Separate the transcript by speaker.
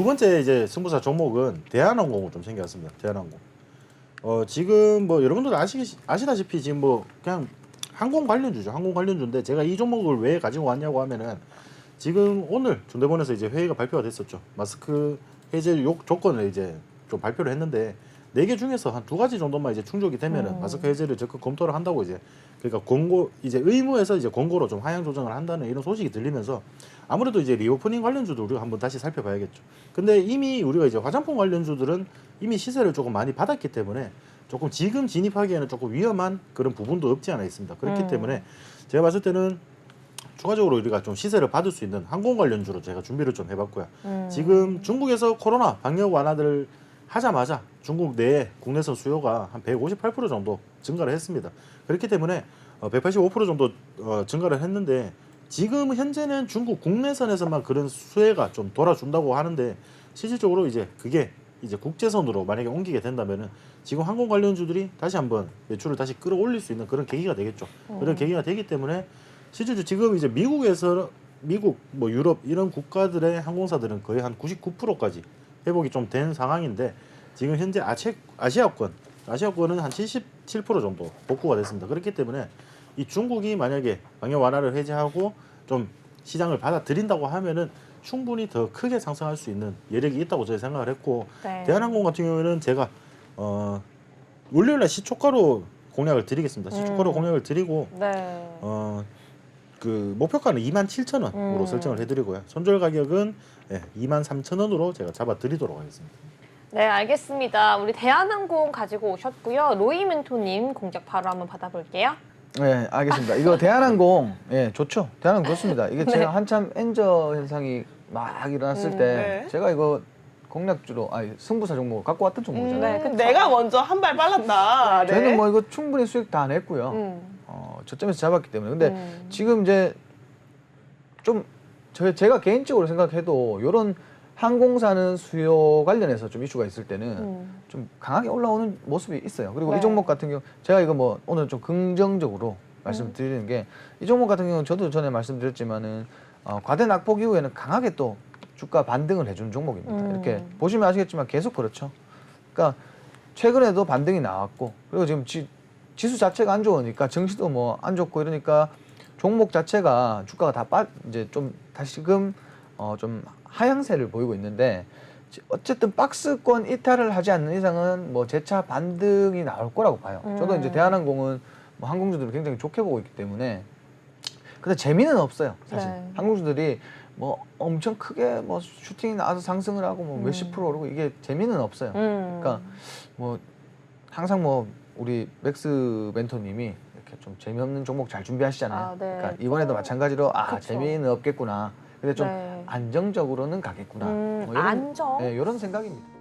Speaker 1: 두 번째 이제 승부사 종목은 대한항공을 좀 챙겨왔습니다. 대한항공. 어 지금 뭐 여러분들 아시 아시다시피 지금 뭐 그냥 항공 관련주죠. 항공 관련주인데 제가 이 종목을 왜 가지고 왔냐고 하면은 지금 오늘 중대본에서 이제 회의가 발표가 됐었죠. 마스크 해제 요, 조건을 이제 좀 발표를 했는데 네 개 중에서 한 두 가지 정도만 이제 충족이 되면은
Speaker 2: 음.
Speaker 1: 마스크 해제를 적극 검토를 한다고 이제 그러니까 권고 이제 의무에서 이제 권고로 좀 하향 조정을 한다는 이런 소식이 들리면서 아무래도 이제 리오프닝 관련주도 우리가 한번 다시 살펴봐야겠죠. 근데 이미 우리가 이제 화장품 관련주들은 이미 시세를 조금 많이 받았기 때문에 조금 지금 진입하기에는 조금 위험한 그런 부분도 없지 않아 있습니다. 그렇기
Speaker 2: 음.
Speaker 1: 때문에 제가 봤을 때는 추가적으로 우리가 좀 시세를 받을 수 있는 항공 관련주로 제가 준비를 좀 해봤고요.
Speaker 2: 음.
Speaker 1: 지금 중국에서 코로나 방역 완화를 하자마자 중국 내에 국내선 수요가 한 158% 정도 증가를 했습니다. 그렇기 때문에 어, 185% 정도 어, 증가를 했는데 지금 현재는 중국 국내선에서만 그런 수혜가 좀 돌아준다고 하는데 실질적으로 이제 그게 이제 국제선으로 만약에 옮기게 된다면은 지금 항공 관련주들이 다시 한번 매출을 다시 끌어올릴 수 있는 그런 계기가 되겠죠. 그런 계기가 되기 때문에 실질적으로 지금 이제 미국에서 미국 뭐 유럽 이런 국가들의 항공사들은 거의 한 99%까지 회복이 좀 된 상황인데 지금 현재 아체, 아시아권 아시아권은 한 77% 정도 복구가 됐습니다. 그렇기 때문에 이 중국이 만약에 방역 완화를 해제하고 좀 시장을 받아들인다고 하면은 충분히 더 크게 상승할 수 있는 여력이 있다고 저희 생각을 했고
Speaker 2: 네.
Speaker 1: 대한항공 같은 경우에는 제가 어 월요일날 시초가로 공략을 드리겠습니다. 시초가로
Speaker 2: 음.
Speaker 1: 공략을 드리고
Speaker 2: 네.
Speaker 1: 어, 그 목표가는 2만 7천 원으로
Speaker 2: 음.
Speaker 1: 설정을 해드리고요. 손절 가격은 예, 2만 3천 원으로 제가 잡아드리도록 하겠습니다.
Speaker 2: 네, 알겠습니다. 우리 대한항공 가지고 오셨고요. 로이 멘토님 공작 바로 한번 받아볼게요.
Speaker 3: 네, 알겠습니다. 이거 대한항공, 예, 좋죠. 대한항공 좋습니다. 이게
Speaker 2: 네.
Speaker 3: 제가 한참 엔저 현상이 막 일어났을
Speaker 2: 음,
Speaker 3: 때
Speaker 4: 네.
Speaker 3: 제가 이거 공략주로, 아니 승부사 종목 갖고 왔던 종목이잖아요.
Speaker 2: 네, 그쵸.
Speaker 4: 내가 먼저 한 발 빨랐다. 네.
Speaker 3: 저는 뭐 이거 충분히 수익 다 냈고요.
Speaker 2: 음.
Speaker 3: 어, 저점에서 잡았기 때문에. 근데
Speaker 2: 음.
Speaker 3: 지금 이제 좀 저, 제가 개인적으로 생각해도 이런 항공사는 수요 관련해서 좀 이슈가 있을 때는
Speaker 2: 음.
Speaker 3: 좀 강하게 올라오는 모습이 있어요. 그리고
Speaker 2: 네.
Speaker 3: 이 종목 같은 경우 제가 이거 뭐 오늘 좀 긍정적으로 말씀드리는 게이 종목 같은 경우는 저도 전에 말씀드렸지만은 어, 과대 낙폭 이후에는 강하게 또 주가 반등을 해주는 종목입니다.
Speaker 2: 음.
Speaker 3: 이렇게 보시면 아시겠지만 계속 그렇죠. 그러니까 최근에도 반등이 나왔고 그리고 지금 지, 지수 자체가 안 좋으니까 정시도 뭐 안 좋고 이러니까 종목 자체가 주가가 다 빠, 이제 좀 다시금 어, 좀 하향세를 보이고 있는데 지- 어쨌든 박스권 이탈을 하지 않는 이상은 뭐 재차 반등이 나올 거라고 봐요. 저도 이제
Speaker 2: 음.
Speaker 3: 대한항공은 뭐 항공주들을 굉장히 좋게 보고 있기 때문에 근데 재미는 없어요. 사실
Speaker 2: 네.
Speaker 3: 항공주들이 뭐 엄청 크게 뭐 슈팅이 나와서 상승을 하고 뭐 몇십
Speaker 2: 음.
Speaker 3: 프로 오르고 이게 재미는 없어요.
Speaker 2: 음.
Speaker 3: 그러니까 뭐 항상 뭐 우리 맥스 멘토님이 이렇게 좀 재미없는 종목 잘 준비하시잖아요.
Speaker 2: 아, 네.
Speaker 3: 그러니까 이번에도 마찬가지로 아
Speaker 2: 그쵸.
Speaker 3: 재미는 없겠구나. 근데 좀
Speaker 2: 네.
Speaker 3: 안정적으로는 가겠구나.
Speaker 2: 음,
Speaker 3: 뭐 이런,
Speaker 2: 안정.
Speaker 3: 네, 이런 생각입니다.